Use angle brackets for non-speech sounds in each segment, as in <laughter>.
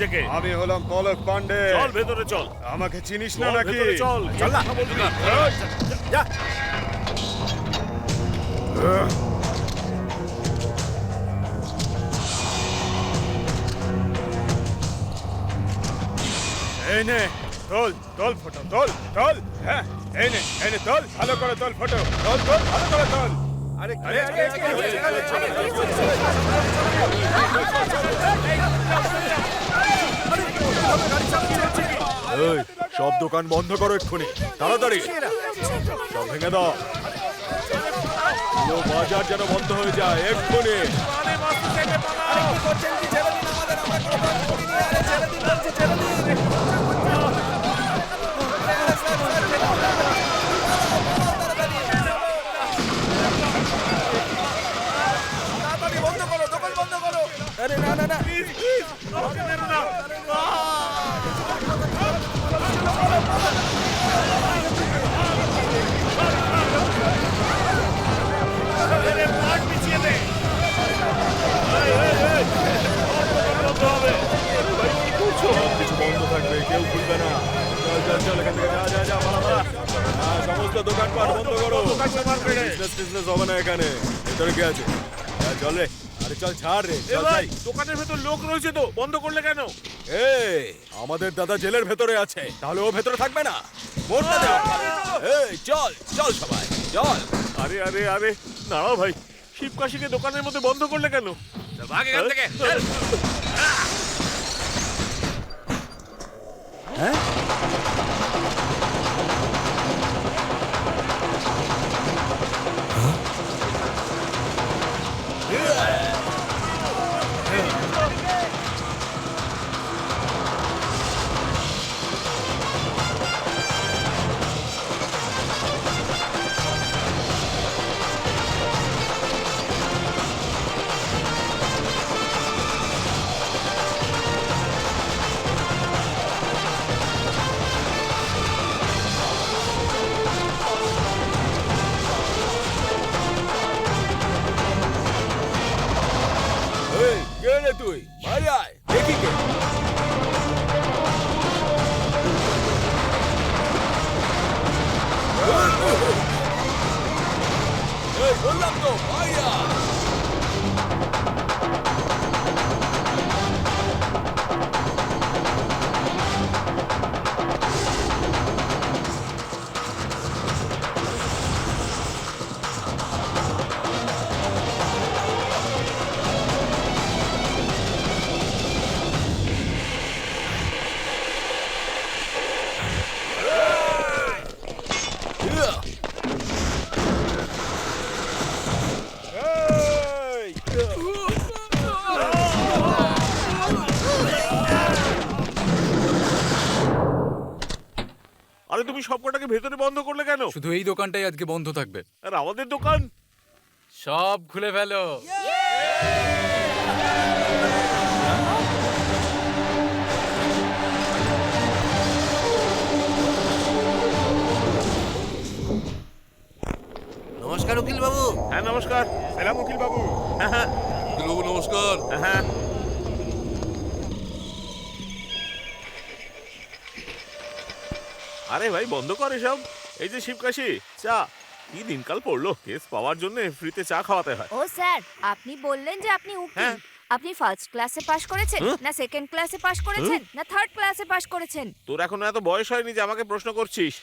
নিজেকে আমি হলাম পলক পান্ডে চল ভেতরে চল আমাকে চিনিস না নাকি চল চল না বলবি এই, যা এই নে তোল তোল ফটো তোল তোল হ্যাঁ এই নে এই নে তোল ভালো করে তোল ফটো তোল তোল ভালো করে তোল আরে আরে আরে এই সব দোকান বন্ধ করো এক্ষুনি। তাড়াতাড়ি। সব ভেঙে দাও। বাজার যেন বন্ধ হয়ে যায় এক্ষুনি। আরে টিজনেস হবে না এখানে। ভেতরে কে আছে? চল রে। আরে চল ছাড় রে এ চল ভাই যাই। দোকানের ভেতর লোক রয়েছে তো বন্ধ করলে কেন? এই আমাদের দাদা জেলের ভেতরে আছে। তাহলে ও ভেতরে থাকবে না? মরতে দে। ওকে। এই চল চল সবাই চল। আরে আরে আরে দাঁড়াও ভাই শিবকাশিকে দোকানের মধ্যে বন্ধ করলে কেন? ভাগ এখান থেকে, চল। এই এই বললাম ভেতরে বন্ধ করলে কেন? শুধু এই দোকানটাই আজকে বন্ধ থাকবে। আর আমাদের দোকান? সব খুলে ফেলো। নমস্কার উকিল বাবু হ্যাঁ নমস্কার। সালাম উকিল বাবু হ্যাঁ। হ্যাঁ নমস্কার। হ্যাঁ। আরে ভাই বন্ধ করে সব এই যে শিবকাশি চা। কি দিনকাল পড়ল? কেস পাওয়ার জন্য ফ্রিতে চা খাওয়াতে হয়। ও স্যার আপনি বললেন যে আপনি উকিল। হ্যাঁ। আপনি ফার্স্ট ক্লাসে পাশ করেছেন হুম? না সেকেন্ড ক্লাসে পাশ করেছেন না থার্ড ক্লাসে পাশ করেছেন? তোর এখনও এত বয়স হয়নি যে আমাকে প্রশ্ন করছিস।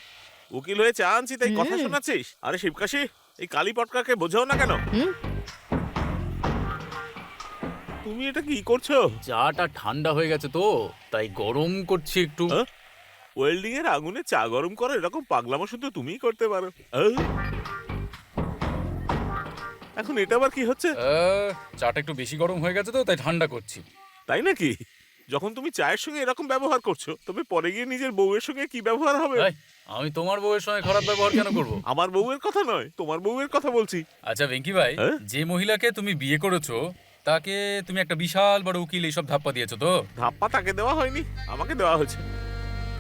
উকিল হয়ে চা আনছি তাই কথা শোনাচ্ছিস? আরে শিবকাশি এই কালী পটকাকে বোঝাও না কেন? হুম? তুমি এটা কি করছ? চাটা ঠান্ডা হয়ে গেছে তো তাই গরম করছি একটু। হ্যাঁ? ওয়েল্ডিং এর আগুনে চা গরম করো এরকম পাগলামো শুধু তুমিই করতে পারো? এখন এটা আবার কি হচ্ছে? চাটা একটু বেশি গরম হয়ে গেছে তো তাই ঠান্ডা করছি। তাই নাকি? যখন তুমি চায়ের সঙ্গে এরকম ব্যবহার করছ তবে পরে গিয়ে নিজের বউয়ের সঙ্গে কি ব্যবহার হবে? আমি তোমার বউয়ের সঙ্গে খারাপ ব্যবহার কেন করব? <laughs> আমার বউয়ের কথা নয় তোমার বউয়ের কথা বলছি। আচ্ছা ভেঙ্কি ভাই হ্যাঁ? যে মহিলাকে তুমি বিয়ে করেছ তাকে তুমি একটা বিশাল বড় উকিল এইসব ধাপ্পা দিয়েছ তো? ধাপ্পা তাকে দেওয়া হয়নি আমাকে দেওয়া হয়েছে।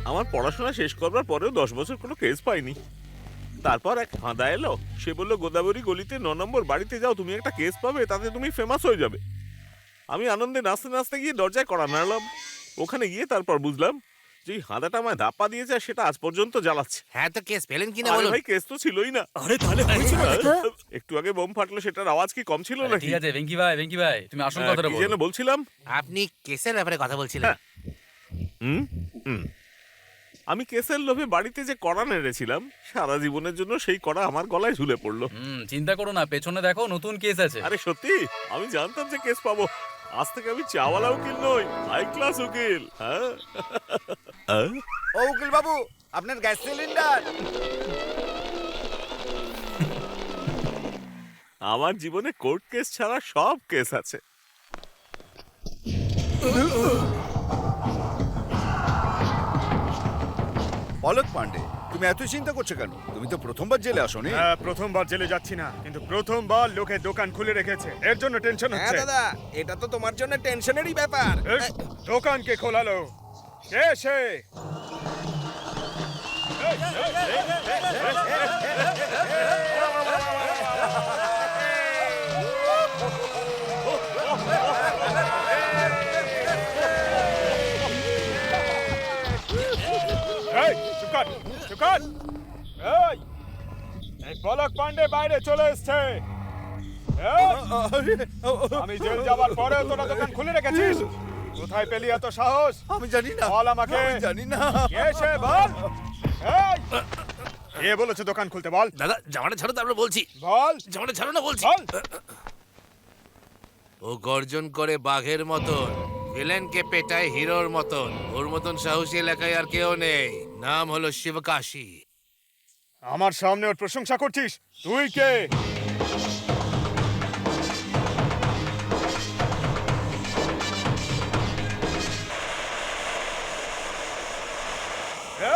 আমার পড়াশোনা শেষ করবার পরেও দশ বছর কোনো কেস পাইনি। তারপর এক হাঁদা এলো। সে বলল গোদাবরী গলিতে ন নম্বর বাড়িতে যাও তুমি একটা কেস পাবে তাতে তুমি ফেমাস হয়ে যাবে। আমি আনন্দে নাচতে নাচতে গিয়ে দরজায় কড়া নাড়লাম। ওখানে গিয়ে তারপর বুঝলাম যে এই হাঁদাটা আমায় ধাপ্পা দিয়েছে আর সেটা আজ পর্যন্ত জ্বালাচ্ছে। হ্যাঁ তো কেস পেলেন কিনা আরে বলুন? ভাই কেস তো ছিলই না। আরে তাহলে হয়েছিল একটু আগে বোম ফাটলো সেটার আওয়াজ কি কম ছিল নাকি? ঠিক আছে ভেঙ্কি ভাই ভেঙ্কি ভাই তুমি আসল হ্যাঁ, কথাটা কি বলো। যেন বলছিলাম? আপনি কেসের ব্যাপারে কথা বলছিলেন। হ্যাঁ। হুম? হুম। আমি কেসের লোভে বাড়িতে যে কড়া নেড়েছিলাম সারা জীবনের জন্য সেই কড়া আমার গলায় ঝুলে পড়ল। হুম চিন্তা করো না পেছনে দেখো নতুন কেস আছে। আরে সত্যি? আমি জানতাম যে কেস পাবো। আজ থেকে আমি চাওয়ালা উকিল নই হাই ক্লাস উকিল হ্যাঁ হ্যাঁ? ও উকিল বাবু আপনার গ্যাস সিলিন্ডার। আমার জীবনে কোর্ট কেস ছাড়া সব কেস আছে। পলক পান্ডে তুমি এত চিন্তা করছ কেন তুমি তো প্রথমবার জেলে আসোনি হ্যাঁ প্রথমবার জেলে যাচ্ছি না কিন্তু প্রথমবার লোকে দোকান খুলে রেখেছে এর জন্য টেনশন হ্যাঁ হচ্ছে দাদা এটা তো তোমার জন্য টেনশনেরই ব্যাপার দোকান কে খোলালো কে সে চুপ এই, এই পলক পান্ডে বাইরে চলে এসছে। আমি জেল যাবার পরেও তোরা দোকান খুলে রেখেছিস? কোথায় পেলি এত সাহস? আমি জানি না। বল আমাকে। আমি জানি না। কে সে? বল। এই, কে বলেছে দোকান খুলতে? বল। দাদা জামাটা ছাড়ো তারপরে বলছি। বল। জামাটা ছাড়ো না বলছি। বল। ও গর্জন করে বাঘের মতন ভিলেনকে পেটায় হিরোর মতন। ওর মতন সাহসী এলাকায় আর কেউ নেই। নাম হলো শিবকাশী। আমার সামনে ওর প্রশংসা করছিস? তুই কে?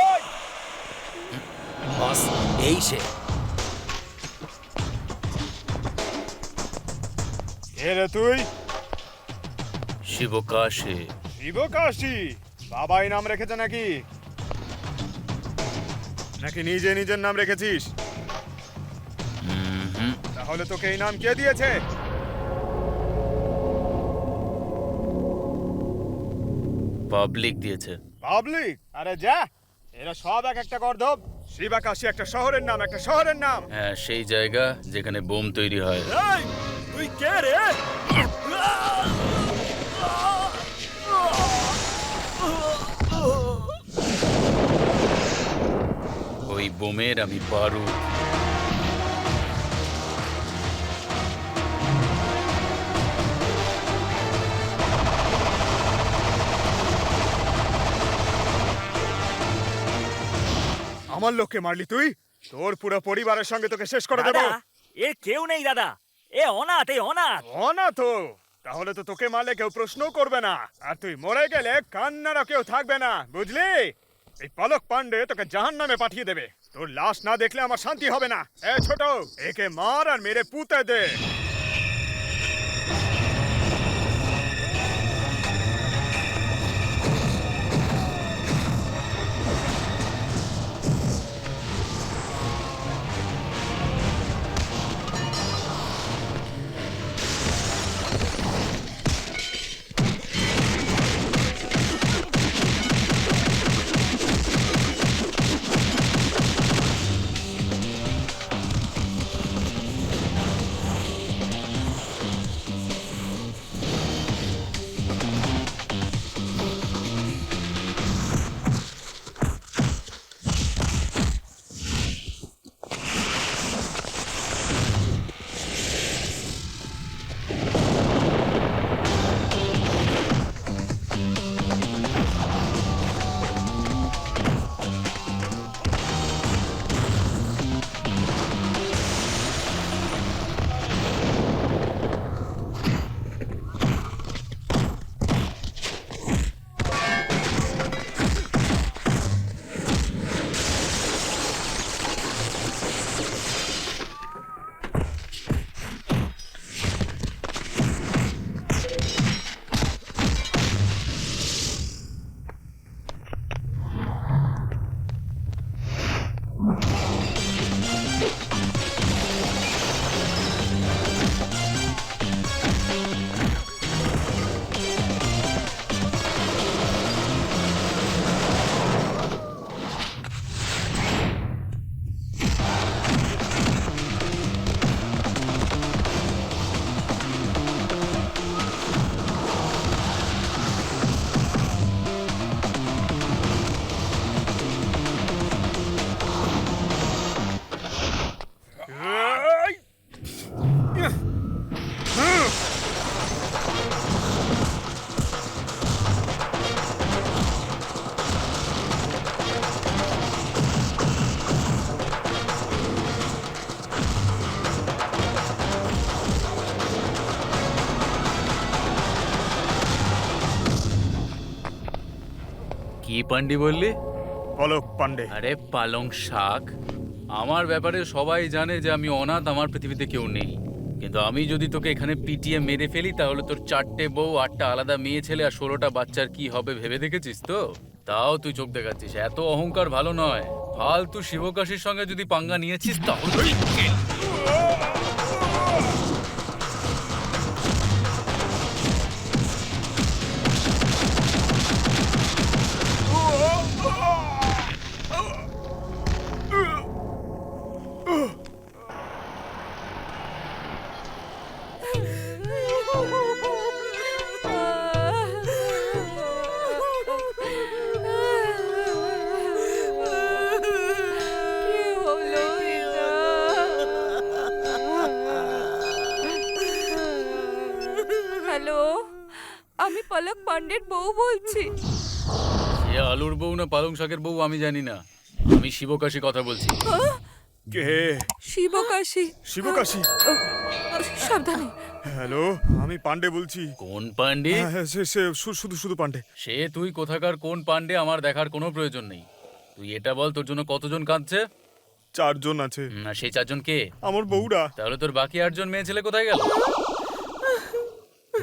এই, বস এই সে। কে রে তুই? শিবকাশে। শিবকাশী? বাবাই নাম রেখেছে নাকি? নাকি নিজে নিজের নাম রেখেছিস? তাহলে তোকে এই নাম কে দিয়েছে? পাবলিক দিয়েছে। পাবলিক? আরে যা এরা সব এক একটা গর্ধব শিবাকাশী একটা শহরের নাম একটা শহরের নাম। হ্যাঁ সেই জায়গা যেখানে বোম তৈরি হয়। তুই কে রে? ওই বোমের আমি পারু। আমার লোককে মারলি তুই? তোর পুরো পরিবারের সঙ্গে তোকে শেষ করে দেবো। দাদা এ কেউ নেই দাদা। এ অনাথ এ অনাথ। তো তাহলে তো তোকে মারলে কেউ প্রশ্ন করবে না। আর তুই মরে গেলে কান্নারও কেউ থাকবে না বুঝলি? এই পলক পান্ডে তোকে জাহান নামে পাঠিয়ে দেবে। তোর লাশ না দেখলে আমার শান্তি হবে না। এ ছোট, একে মার আর মেরে পুঁতে দে। পান্ডি বললি? পলক পান্ডে আরে পালং শাক। আমার ব্যাপারে সবাই জানে যে আমি অনাথ আমার পৃথিবীতে কেউ নেই। কিন্তু আমি যদি তোকে এখানে পিটিয়ে মেরে ফেলি তাহলে তোর চারটে বউ আটটা আলাদা মেয়ে ছেলে আর ষোলোটা বাচ্চার কি হবে ভেবে দেখেছিস তো? তাও তুই চোখ দেখাচ্ছিস। এত অহংকার ভালো নয়। ফালতু শিবকাশীর সঙ্গে যদি পাঙ্গা নিয়েছিস তাহলে পান্ডের বউ বলছি। সে আলুর বউ না পালং শাকের বউ আমি জানি না। আমি শিবকাশি কথা বলছি। কে? শিবকাশী। শিবকাশী? সাবধানে। হ্যালো আমি পান্ডে বলছি। কোন পান্ডে হ্যাঁ, হ্যাঁ, সে সে শুধু শুধু পান্ডে সে তুই কোথাকার কোন পান্ডে আমার দেখার কোনো প্রয়োজন নেই। তুই এটা বল তোর জন্য কতজন কাঁদছে? চারজন আছে। আর সেই চারজন কে? আমার বউরা। তাহলে তোর বাকি আটজন মেয়ে ছেলে কোথায় গেল?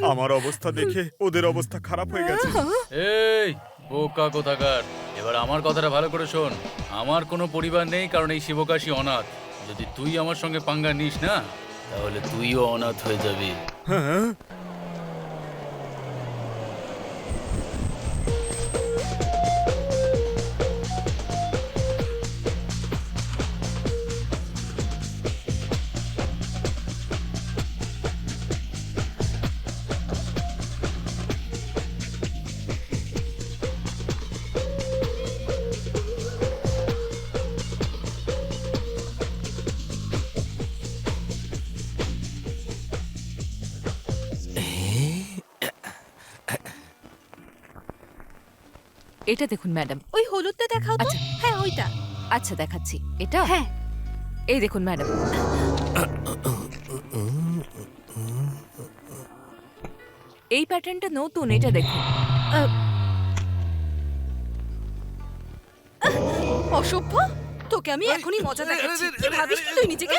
আমার অবস্থা দেখে ওদের অবস্থা খারাপ হয়ে গেছে। এই বোকা কোথাকার। এবার আমার কথাটা ভালো করে শোন। আমার কোনো পরিবার নেই কারণ এই শিবকাশী অনাথ। যদি তুই আমার সঙ্গে পাঙ্গা নিস না তাহলে তুইও অনাথ হয়ে যাবি। হ্যাঁ? এটা দেখুন ম্যাডাম। ওই হলুদটা দেখাও তো। আচ্ছা। হ্যাঁ ওইটা। আচ্ছা দেখাচ্ছি। এটা? হ্যাঁ। এই দেখুন ম্যাডাম। এই প্যাটার্নটা নতুন এটা দেখুন। অসভ্য। তোকে আমি এখনই মজা দেখাচ্ছি। কি ভাবিস কি তুই নিজেকে?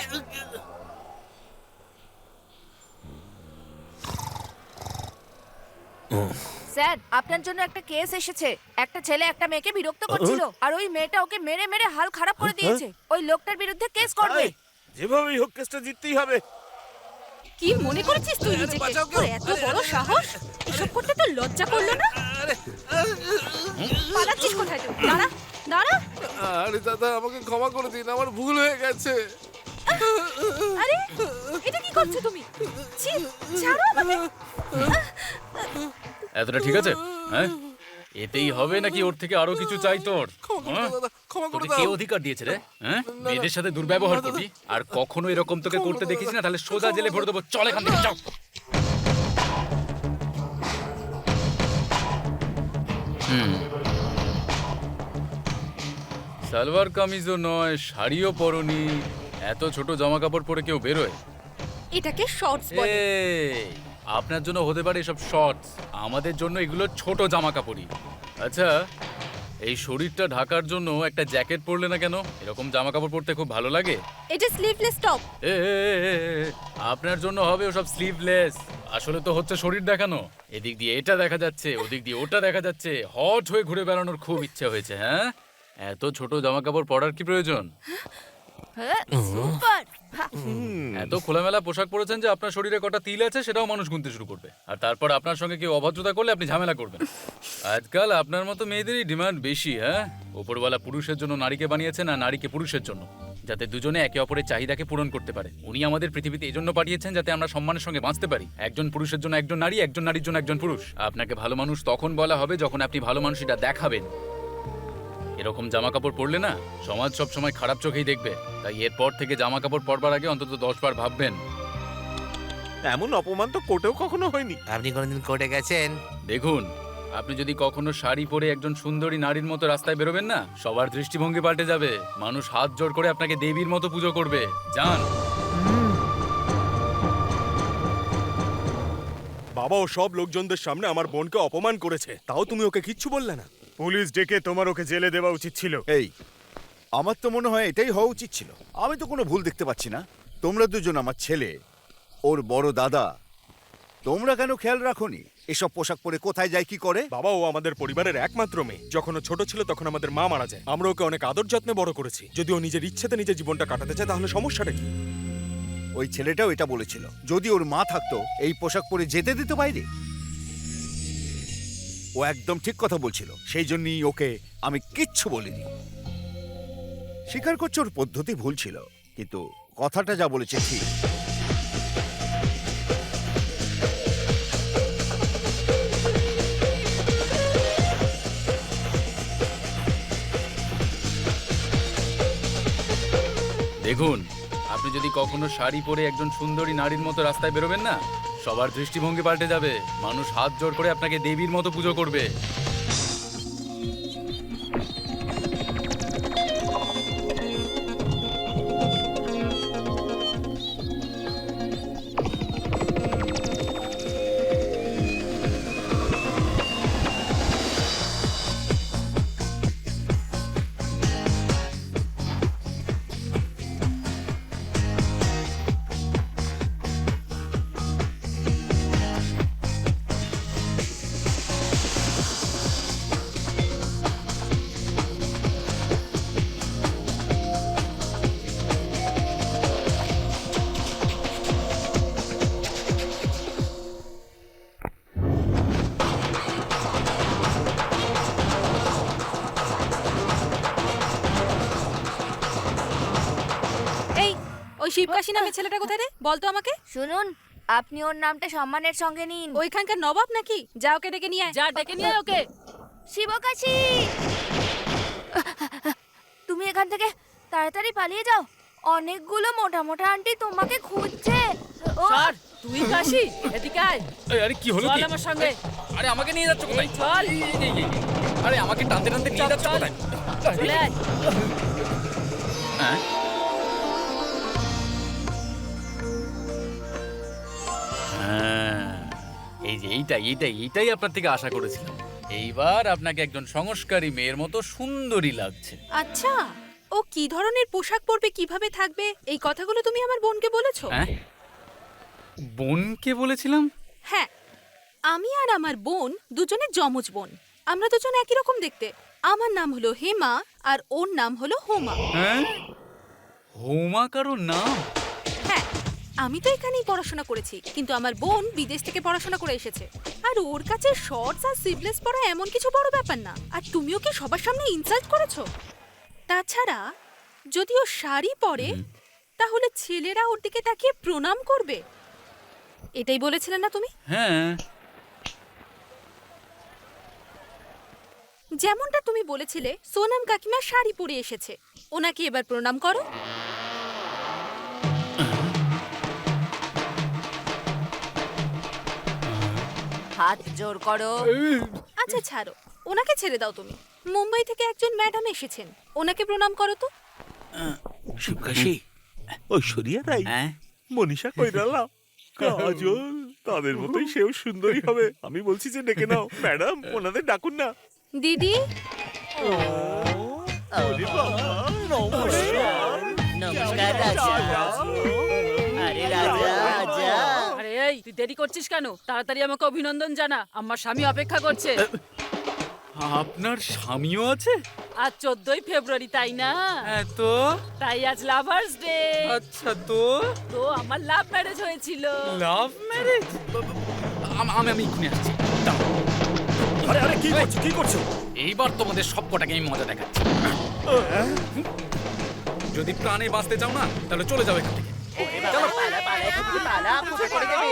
স্যার আপনার জন্য একটা কেস এসেছে। একটা ছেলে একটা মেয়েকে বিরক্ত করছিল আর ওই মেয়েটা ওকে মেরে মেরে হাল খারাপ করে দিয়েছে। ওই লোকটার বিরুদ্ধে কেস করবে। যেভাবেই হোক কেসটা জিততেই হবে। কি মনে করেছিস তুই নিজেকে? তোর এত বড় সাহস? এসব করতে তোর লজ্জা করল না? পালাচ্ছিস কোথায় তুই? দাঁড়া দাঁড়া। আরে দাদা আমাকে ক্ষমা করে দিন আমার ভুল হয়ে গেছে। আরে এটা কি করছ তুমি? ছি ছাড়ো আমাকে। এতটা ঠিক আছে? হ্যাঁ? এতেই হবে নাকি ওর থেকে আরও কিছু চাই তোর? হ্যাঁ? ক্ষমা করে তোকে কে অধিকার দিয়েছে রে? হ্যাঁ? মেয়েদের সাথে দুর্ব্যবহার করবি? আর কখনো এরকম তোকে করতে দেখিস না তাহলে সোজা জেলে ভরে দেবো। চল এখান থেকে যাও। সালোয়ার কামিজও নয় শাড়িও পরনি। এত ছোট জামা কাপড় পরে কেউ বেরোয়? এটাকে শর্টস বলে। আপনার জন্য হতে পারে এসব শর্টস আমাদের জন্য এগুলো ছোট জামা কাপড়ই আচ্ছা এই শরীরটা ঢাকার জন্য একটা জ্যাকেট পরলে না কেন? এরকম জামা কাপড় পরতে খুব ভালো লাগে। এটা স্লিভলেস টপ এ, এ, এ, এ, এ, আপনার জন্য হবে ওসব স্লিভলেস আসলে তো হচ্ছে শরীর দেখানো। এদিক দিয়ে এটা দেখা যাচ্ছে ওদিক দিয়ে ওটা দেখা যাচ্ছে। হট হয়ে ঘুরে বেড়ানোর খুব ইচ্ছে হয়েছে হ্যাঁ? এত ছোট জামা কাপড় পরার কি প্রয়োজন? হ্যাঁ সুপার এত খোলামেলা পোশাক পরেছেন যে আপনার শরীরে কটা তিল আছে সেটাও মানুষ গুনতে শুরু করবে। আর তারপর আপনার সঙ্গে কেউ অভদ্রতা করলে আপনি ঝামেলা করবেন আজকাল আপনার মতো মেয়েদেরই ডিমান্ড বেশি হ্যাঁ? ওপরওয়ালা পুরুষের জন্য নারীকে বানিয়েছেন আর নারীকে পুরুষের জন্য, যাতে দুজনে একে অপরের চাহিদাকে পূরণ করতে পারে। উনি আমাদের পৃথিবীতে এই জন্য পাঠিয়েছেন যাতে আমরা সম্মানের সঙ্গে বাঁচতে পারি। একজন পুরুষের জন্য একজন নারী, একজন নারীর জন্য একজন পুরুষ। আপনাকে ভালো মানুষ তখন বলা হবে যখন আপনি ভালো মানুষ এটা দেখাবেন। এরকম জামা কাপড় পরলে না সমাজ সব সময় খারাপ চোখেই দেখবে। তাই এরপর থেকে জামা কাপড় পরবার আগে অন্তত দশ বার ভাববেন। এমন অপমান তো কোর্টেও কখনো হয়নি। আপনি কোনোদিন কোর্টে গেছেন? দেখুন আপনি যদি কখনো শাড়ি পরে একজন সুন্দরী নারীর মতো রাস্তায় বেরোবেন না সবার দৃষ্টিভঙ্গি পাল্টে যাবে। মানুষ হাত জোড় করে আপনাকে দেবীর মতো পুজো করবে। যান। বাবা ও সব লোকজনদের সামনে আমার বোনকে অপমান করেছে। তাও তুমি ওকে কিচ্ছু বললে না। পুলিশ ডেকে তোমার ওকে জেলে দেওয়া উচিত ছিল। এই আমার তো মনে হয় এটাই হওয়া উচিত ছিল। আমি তো কোনো ভুল দেখতে পাচ্ছি না। তোমরা দুজন আমার ছেলে ওর বড় দাদা। তোমরা কেন খেয়াল রাখোনি? এসব পোশাক পরে কোথায় যায় কি করে? বাবা ও আমাদের পরিবারের একমাত্র মেয়ে। যখন ও ছোট ছিল তখন আমাদের মা মারা যায়। আমরা ওকে অনেক আদর যত্নে বড় করেছি। যদি ও নিজের ইচ্ছেতে নিজের জীবনটা কাটাতে চায় তাহলে সমস্যাটা কি? ওই ছেলেটাও এটা বলেছিল। যদি ওর মা থাকতো এই পোশাক পরে যেতে দিত বাইরে? ও একদম ঠিক কথা বলছিল। সেই জন্যই ওকে আমি কিচ্ছু বলিনি। স্বীকার করছে ওর পদ্ধতি ভুল ছিল, কিন্তু কথাটা যা বলেছে ঠিক। দেখুন, আপনি যদি কখনো শাড়ি পরে একজন সুন্দরী নারীর মতো রাস্তায় বেরোবেন না সবার দৃষ্টিভঙ্গি পাল্টে যাবে। মানুষ হাত জোর করে আপনাকে দেবীর মতো পুজো করবে। শিবকাশী নামে ছেলেটা কোথায় রে? বল তো আমাকে। শুনুন আপনি ওর নামটা সম্মানের সঙ্গে নিন। ওইখানকার নবাব নাকি? যা ওকে ডেকে নিয়ে আয়। যা ডেকে নিয়ে আয় ওকে। শিবকাশি তুমি এখান থেকে তাড়াতাড়ি পালিয়ে যাও। অনেকগুলো মোটা মোটা আন্টি তোমাকে খুঁজছে। ও তুই কাশি? এদিকে আয়। এই, আরে কি হলো কি? আমার সঙ্গে। আরে আমাকে নিয়ে যাচ্ছ কোথায়? চল। এই, এই, এই, এই, আরে আমাকে টানতে টানতে নিয়ে যাচ্ছ কোথায়? চলে আয়। হ্যাঁ? হ্যাঁ, এইটাই এইটাই এইটাই আপনার থেকে আশা করেছিলাম। এইবার আপনাকে একজন সংস্কারী মেয়ের মতো সুন্দরী লাগছে। আচ্ছা ও কি ধরনের পোশাক পরবে কীভাবে থাকবে এই কথাগুলো তুমি আমার বোনকে বলেছ? হ্যাঁ? বোনকে বলেছিলাম? হ্যাঁ আমি আর আমার বোন দুজনে যমজ বোন। আমরা দুজন একই রকম দেখতে। আমার নাম হলো হেমা আর ওর নাম হলো হোমা। হ্যাঁ? হোমা কারও নাম? আমি তো এখানেই পড়াশোনা করেছি কিন্তু আমার বোন বিদেশ থেকে পড়াশোনা করে এসেছে। আর ওর কাছে শর্টস আর সিভলেস পরা এমন কিছু বড় ব্যাপার না। আর তুমিও কি সবার সামনে ইনসাল্ট করেছ? তাছাড়া যদি ও শাড়ি পরে তাহলে ছেলেরা ওর দিকে তাকিয়ে প্রণাম করবে। এটাই বলেছিলে না তুমি? হ্যাঁ। যেমনটা তুমি বলেছিলে সোনাম কাকিমা শাড়ি পরে এসেছে। ওনাকে এবার প্রণাম করো। হাত জোর করো। আচ্ছা ছাড়ো। ওনাকে ছেড়ে দাও তুমি। মুম্বাই থেকে একজন ম্যাডাম এসেছেন। ওনাকে প্রণাম করো তো। শিবকাশি ঐশ্বরিয়া রাই হ্যাঁ। মনীষা কৈরালা <laughs> কাজল তাদের মতোই সেও সুন্দরী হবে। আমি বলছি যে ডেকে নাও। ম্যাডাম ওনাদের ডাকুন না। দিদি? নমস্কার। নমস্কার এই তুই দেরি করছিস কেন? তাড়াতাড়ি আমাকে অভিনন্দন জানা। আমার স্বামী অপেক্ষা করছে। আপনার স্বামীও আছে? আজ চোদ্দই ফেব্রুয়ারি তাই না? হ্যাঁ তো? তাই আজ লাভার্স ডে। আচ্ছা তো? তো আমার লাভ ম্যারেজ হয়েছিল। Love marriage? আমি আমি এক্ষুনি আসছি। আরে আরে কি করছ কি করছ? এইবার তোমাদের সবকটাকে আমি মজা দেখাচ্ছি। যদি প্রাণে বাঁচতে চাও না তাহলে চলে যাও এখান থেকে। দেবে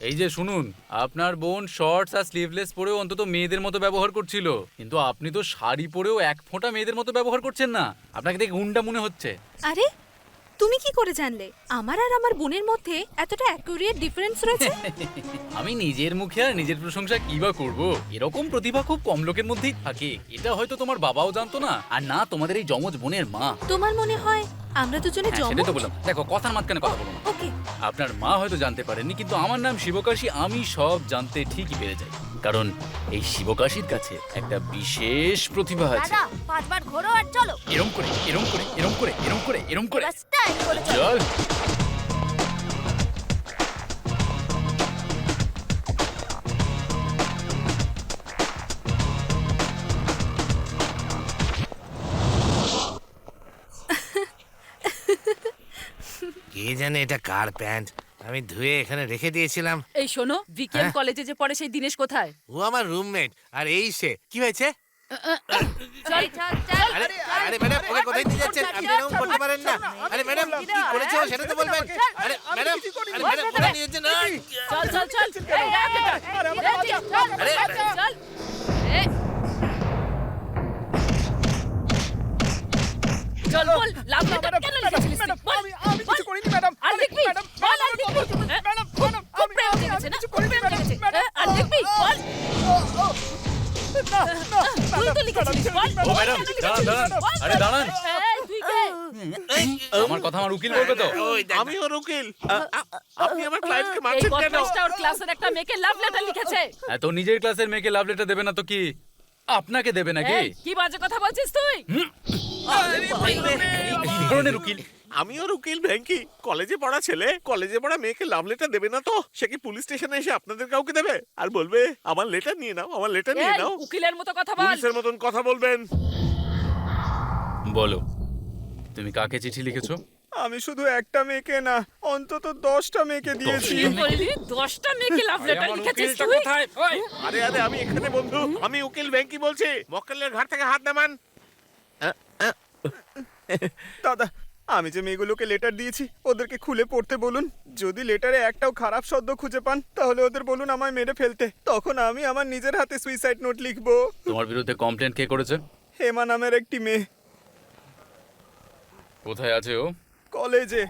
এই যে শুনুন আপনার বোন শর্টস আর স্লিভলেস পরেও অন্তত মেয়েদের মতো ব্যবহার করছিল। কিন্তু আপনি তো শাড়ি পরেও এক ফোঁটা মেয়েদের মতো ব্যবহার করছেন না। আপনাকে দেখে গুন্ডা মনে হচ্ছে। আরে তুমি কি করে জানলে? আমার আর আমার বোনের মধ্যে এতটা অ্যাকুরেট ডিফারেন্স রয়েছে? <laughs> আমি নিজের মুখে আর নিজের প্রশংসা কি বা করব? এরকম প্রতিভা খুব কম লোকের মধ্যেই থাকে। এটা হয়তো তোমার বাবাও জানতো না। আর না তোমাদের এই জমজ বোনের মা। তোমার মনে হয় আমরা দুজনে হ্যাঁ, জমজ সেটাই তো বললাম। দেখো কথার মাঝখানে কথা বলো ওকে। আপনার মা হয়তো জানতে পারেননি কিন্তু আমার নাম শিবকাশী আমি সব জানতে ঠিকই পেরে যাই। কারণ এই শিবকাশীর কাছে একটা বিশেষ প্রতিভা আছে। দাদা পাঁচবার ঘোরো আর চলো। এরম করে এরম করে এরম করে এরম করে এরম করে। চলো। জানে এটা কার প্যান্ট আমি ধুয়ে এখানে রেখে দিয়েছিলাম এই শোনো বিকেএম হ্যাঁ? কলেজে যে পড়ে সেই দিনেশ কোথায় ও আমার রুমমেট আর এই সে কি হয়েছে চল চল চল আরে আরে ম্যাডাম ওকে কোথায় নিয়ে যাচ্ছেন আপনি এরকম করতে পারেন না আরে ম্যাডাম কি করেছে ও সেটা তো বলবেন আরে ম্যাডাম আরে ম্যাডাম কোথায় নিয়ে যাচ্ছেন আরে, চল চল চল এই, রাখ এটা। এই, চল, আরে, চল চল বল লাভ লেটার কেন লিখেছিলিস তুই? আমি কিছু করিনি ম্যাডাম। আর লিখবি বল আর লিখবি হ্যাঁ? ম্যাডাম ম্যাডাম খুব প্রেম জেগেছে না? খুব প্রেম জেগেছে। হ্যাঁ? আর লিখবি বল। তুই তো লিখেছিলিস। বল ও ম্যাডাম দাঁড়ান দাঁড়ান। আরে দাঁড়ান। এই, তুই কে? আমার কথা আমার উকিল বলবে তো? আমি ওর উকিল। আ- আ- আপনি আমার ক্লায়েন্টকে মারছেন কেন? বদমাইশটা ওর ক্লাসের একটা মেয়েকে লাভ লেটার লিখেছে। এত নিজের ক্লাসের মেয়েকে লাভ লেটার দেবে না তো কি? আপনাকে দেবে নাকি? এই, কি বাজে কথা বলছিস তুই? ধরনের উকিল? ভেঙ্কি। কলেজে পড়া ছেলে কলেজে পড়া মেয়েকে লাভ লেটার দেবে না তো? সে কি পুলিশ স্টেশনে এসে আপনাদের কাউকে দেবে? আর বলবে আমার লেটার নিয়ে নাও আমার লেটার নিয়ে এই, নাও। উকিলের মতো কথা বল। পুলিশের মতন কথা বলবেন। বলো তুমি কাকে চিঠি লিখেছো? আমি শুধু একটা মেয়েকে না অন্তত দশটা মেয়েকে দিয়েছি। বললি দশটা মেয়েকে লাভ লেটার লিখেছিস তুই? আরে আরে আমি এখানে বন্ধু আমি উকিল ভেঙ্কি বলছি। মক্কেলের ঘর থেকে হাত নামান। দাদা আমি যে মেয়েগুলোকে লেটার দিয়েছি ওদেরকে খুলে পড়তে বলুন। যদি লেটারে একটাও খারাপ শব্দ খুঁজে পান তাহলে ওদের বলুন আমায় মেরে ফেলতে। তখন আমি আমার নিজের হাতে সুইসাইড নোট লিখব। তোমার বিরুদ্ধে কমপ্লেন কে করেছে? হেমা নামের একটি মেয়ে। কোথায় আছে ও? কলেজে।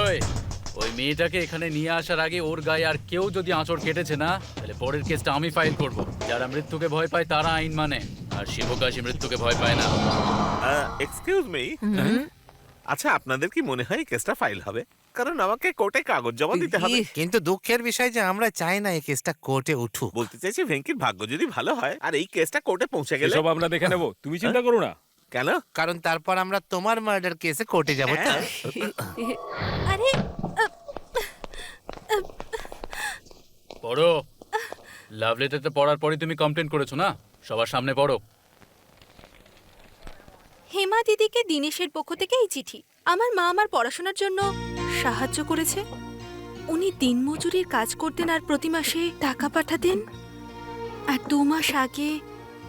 ওই ওই মেয়েটাকে এখানে নিয়ে আসার আগে ওর গায়ে আর কেউ যদি আঁচড় কেটেছে না তাহলে পরের কেসটা আমি ফাইল করব। যারা মৃত্যুকে ভয় পায় তারা আইন মানে। আর শিবকাশী মৃত্যুকে ভয় পায় না। এক্সকিউজ মি আচ্ছা আপনাদের কি মনে হয় কেসটা ফাইল হবে? কারণ আমাকে কোর্টে কাগজ জমা দিতে হবে। কিন্তু দুঃখের বিষয় যে আমরা চাই না এই কেসটা কোর্টে উঠুক। বলতে চাইছি ভেঙ্কির ভাগ্য যদি ভালো হয় আর এই কেসটা কোর্টে পৌঁছে গেলে এসব আমরা দেখে নেব। তুমি চিন্তা করো না। কেন? কারণ তারপর আমরা তোমার মার্ডার কেসে কোর্টে যাব তো আরে পড়ো। লাভ লেটারটা পড়ার পরই তুমি কমপ্লেন করেছ না? সবার সামনে পড়ো। হেমা দিদিকে দিনেশের পক্ষ থেকে এই চিঠি। আমার মা আমার পড়াশোনার জন্য সাহায্য করেছে? উনি দিনমজুরির কাজ করতেন আর প্রতি মাসে টাকা পাঠাতেন? আর দু মাস আগে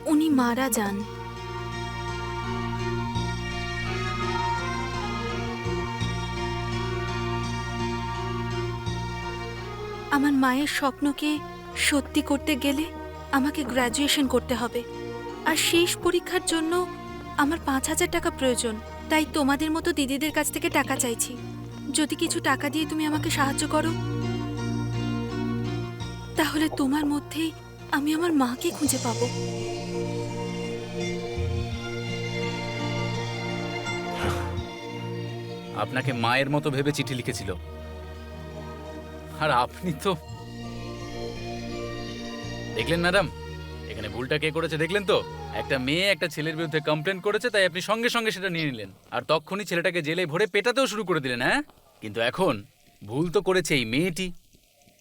উনি মারা যান। আমার মায়ের স্বপ্নকে সত্যি করতে গেলে আমাকে গ্র্যাজুয়েশন করতে হবে। আর শেষ পরীক্ষার জন্য আমার পাঁচ হাজার টাকা প্রয়োজন। তাই তোমাদের মতো দিদিদের কাছ থেকে টাকা চাইছি। যদি কিছু টাকা দিয়ে তুমি আমাকে সাহায্য করো, তাহলে তোমার মধ্যেই আমি আমার মাকে খুঁজে পাবো। আপনাকে মায়ের মতো ভেবে চিঠি লিখেছিল। আর আপনি তো দেখলেন, ম্যাডাম? এখানে ভুলটা কে করেছে দেখলেন তো? একটা মেয়ে একটা ছেলের বিরুদ্ধে কমপ্লেন করেছে, তাই আপনি সঙ্গে সঙ্গে সেটা নিয়ে নিলেন। আর তখনই ছেলেটাকে জেলে ভরে পেটাতেও শুরু করে দিলেন হ্যাঁ? কিন্তু এখন ভুল তো করেছে এই মেয়েটি।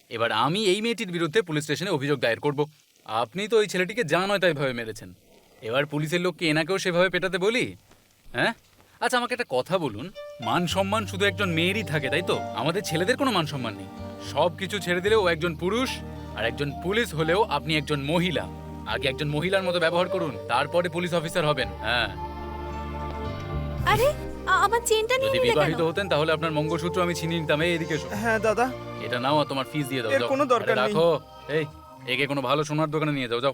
এবার আমি এই মেয়েটির বিরুদ্ধে পুলিশ স্টেশনে অভিযোগ দায়ের করব। আপনি তো ওই ছেলেটিকে যা নয় তাই ভাবে মেরেছেন। এবার পুলিশের লোককে এনাকেও সেভাবে পেটাতে বলি হ্যাঁ? আচ্ছা আমাকে একটা কথা বলুন। মান সম্মান শুধু একজন মেয়েরই থাকে, তাই তো? আমাদের ছেলেদের কোনো মান সম্মান নেই। সব কিছু ছেড়ে দিলেও একজন পুরুষ আর একজন পুলিশ হলেও আপনি একজন মহিলা। আগে একজন মহিলার মতো ব্যবহার করুন তারপরে পুলিশ অফিসার হবেন। হ্যাঁ। আরে আমার চেনটা নিয়ে যদি নিলে কেন? বিবাহিত হতেন তাহলে আপনার মঙ্গলসূত্র আমি ছিনিয়ে নিতাম। এই এদিকে এসো। হ্যাঁ দাদা। এটা নাও আর তোমার ফিস দিয়ে দাও এর যাও। কোনো দরকার আরে নেই। রাখো এই একে কোনো ভালো সোনার দোকানে নিয়ে যাও যাও।